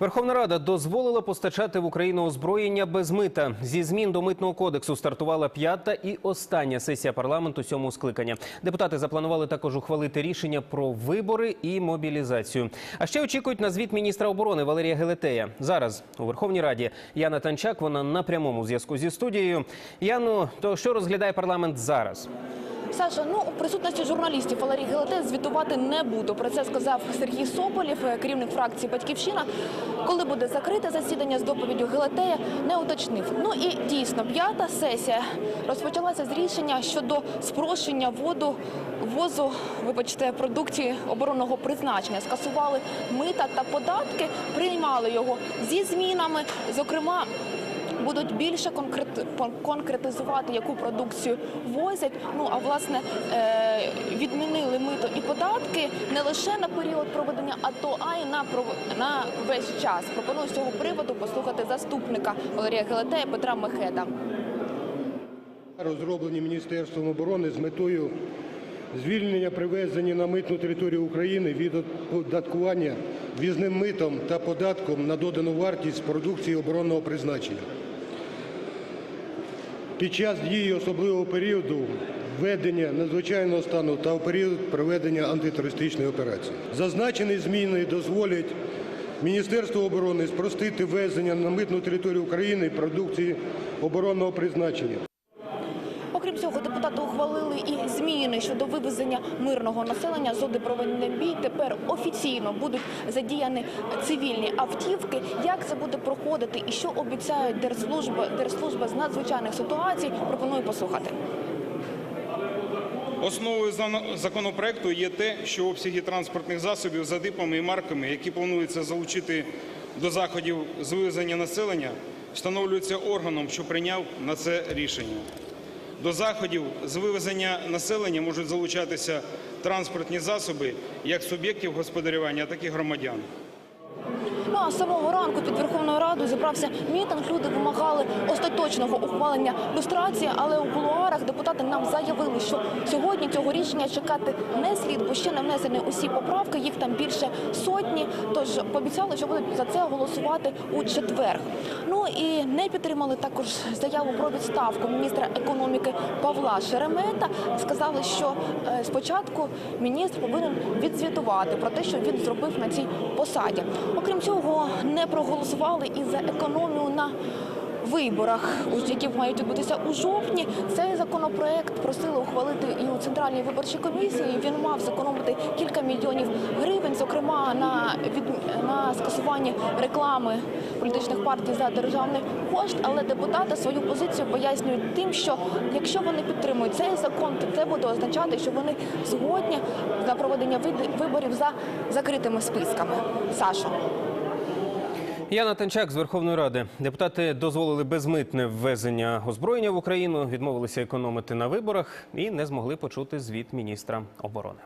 Верховна Рада дозволила постачати в Україну озброєння без мита. Зі змін до митного кодексу стартувала п'ята і остання сесія парламенту сьомого скликання. Депутати запланували також ухвалити рішення про вибори і мобілізацію. А ще очікують на звіт міністра оборони Валерія Гелетея. Зараз у Верховній Раді Яна Танчак. Вона на прямому зв'язку зі студією. Яну, то що розглядає парламент зараз? Саша, ну у присутності журналістів Валерій Гелете звітувати не буду. Про це сказав Сергій Соболєв, е, керівник фракції Батьківщина. Коли буде закрите засідання з доповіддю Гелетея, не уточнив. Ну і дійсно, п'ята сесія розпочалася з рішення щодо спрощення воду ввозу, вибачте, продукції оборонного призначення. Скасували мита та податки, приймали його зі змінами, зокрема. Будуть більше конкрет- конкретизувати, яку продукцію возять. Ну а власне е, відмінили мито і податки не лише на період проведення АТО, а й на на весь час. Пропоную з цього приводу послухати заступника Валерія Гелетея Петра Мехеда. розроблені Міністерством оборони з метою звільнення привезення на митну територію України від оподаткування візним митом та податком на додану вартість продукції оборонного призначення. Під час дії особливого періоду введення надзвичайного стану та в період проведення антитерористичної операції. Зазначені зміни дозволять Міністерству оборони спростити ввезення на митну територію України продукції оборонного призначення. Окрім цього, депутати ухвалили і зміни щодо вивезення мирного населення з зони бій. Тепер офіційно будуть задіяні цивільні автівки. Як це буде проходити і що обіцяють держслужба, держслужба з надзвичайних ситуацій? Пропоную послухати. Основою законопроекту є те, що обсяги транспортних засобів за типами і марками, які планується залучити до заходів з вивезення населення, встановлюються органом, що прийняв на це рішення. До заходів з вивезення населення можуть залучатися транспортні засоби як суб'єктів господарювання, так і громадян. Ну а з самого ранку під Верховною Радою зібрався мітинг. Люди вимагали остаточного ухвалення люстрації, але у кулуарах депутати нам заявили, що сьогодні цього рішення чекати не слід, бо ще не внесені усі поправки. Їх там більше сотні. Тож пообіцяли, що будуть за це голосувати у четвер. Ну і не підтримали також заяву про відставку міністра економіки Павла Шеремета. Сказали, що е, спочатку міністр повинен відзвітувати про те, що він зробив на цій посаді. Окрім цього, не проголосували і за економію на виборах, які мають відбутися у жовтні. Цей законопроект просили ухвалити і у центральній виборчій комісії. Він мав зекономити кілька мільйонів гривень, зокрема на від на скасуванні реклами політичних партій за державний кошт. Але депутати свою позицію пояснюють тим, що якщо вони підтримують цей закон, то це буде означати, що вони згодні на проведення виборів за закритими списками. Саша. Яна Танчак з Верховної Ради. Депутати дозволили безмитне ввезення озброєння в Україну, відмовилися економити на виборах і не змогли почути звіт міністра оборони.